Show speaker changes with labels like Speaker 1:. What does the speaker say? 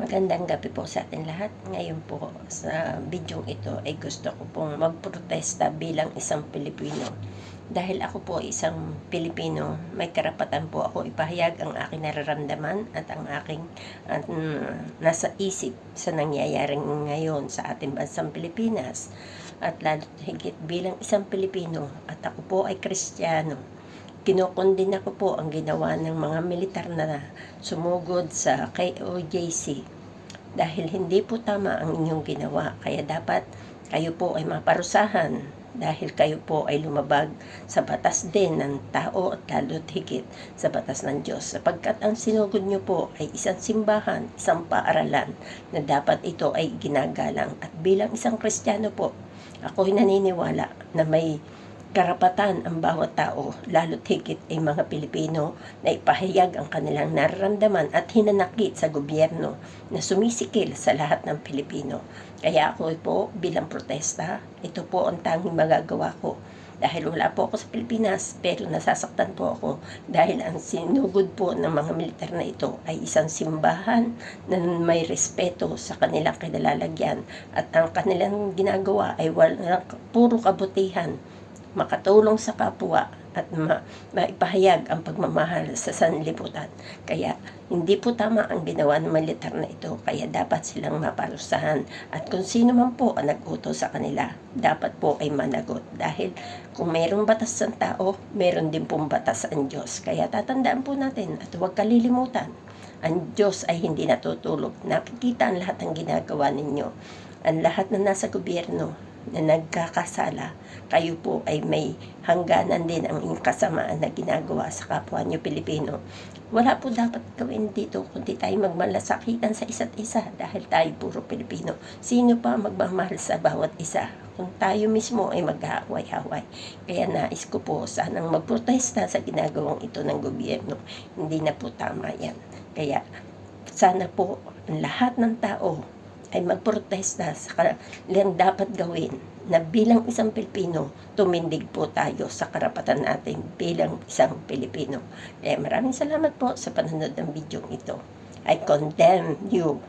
Speaker 1: Magandang gabi po sa atin lahat. Ngayon po sa bidyong ito ay gusto ko pong magprotesta bilang isang Pilipino. Dahil ako po isang Pilipino, may karapatan po ako ipahayag ang aking nararamdaman at ang aking at, mm, nasa isip sa nangyayaring ngayon sa ating bansang Pilipinas. At lalo higit bilang isang Pilipino at ako po ay Kristiyano kinukundin ko po ang ginawa ng mga militar na sumugod sa KOJC dahil hindi po tama ang inyong ginawa. Kaya dapat kayo po ay maparusahan dahil kayo po ay lumabag sa batas din ng tao at lalo't higit sa batas ng Diyos. Sapagkat ang sinugod nyo po ay isang simbahan, isang paaralan na dapat ito ay ginagalang. At bilang isang Kristiyano po, ako'y naniniwala na may karapatan ang bawat tao, lalo't higit ay mga Pilipino na ipahayag ang kanilang nararamdaman at hinanakit sa gobyerno na sumisikil sa lahat ng Pilipino. Kaya ako po bilang protesta, ito po ang tanging magagawa ko. Dahil wala po ako sa Pilipinas, pero nasasaktan po ako dahil ang sinugod po ng mga militar na ito ay isang simbahan na may respeto sa kanilang kinalalagyan at ang kanilang ginagawa ay wala, puro kabutihan makatulong sa kapwa at ma- maipahayag ang pagmamahal sa sanlibutan. Kaya hindi po tama ang ginawa ng militar na ito, kaya dapat silang maparusahan. At kung sino man po ang nag-utos sa kanila, dapat po ay managot. Dahil kung mayroong batas ng tao, meron din pong batas ang Diyos. Kaya tatandaan po natin at huwag kalilimutan, ang Diyos ay hindi natutulog. Nakikita ang lahat ng ginagawa ninyo. Ang lahat na nasa gobyerno, na nagkakasala, kayo po ay may hangganan din ang inyong kasamaan na ginagawa sa kapwa nyo Pilipino. Wala po dapat gawin dito kundi tayo magmalasakitan sa isa't isa dahil tayo puro Pilipino. Sino pa magmamahal sa bawat isa? Kung tayo mismo ay mag-aaway-haway. Kaya nais ko po sanang magprotesta sa ginagawang ito ng gobyerno. Hindi na po tama yan. Kaya sana po lahat ng tao ay magprotesta sa kanilang dapat gawin na bilang isang Pilipino, tumindig po tayo sa karapatan natin bilang isang Pilipino. Kaya maraming salamat po sa panonood ng video ito. I condemn you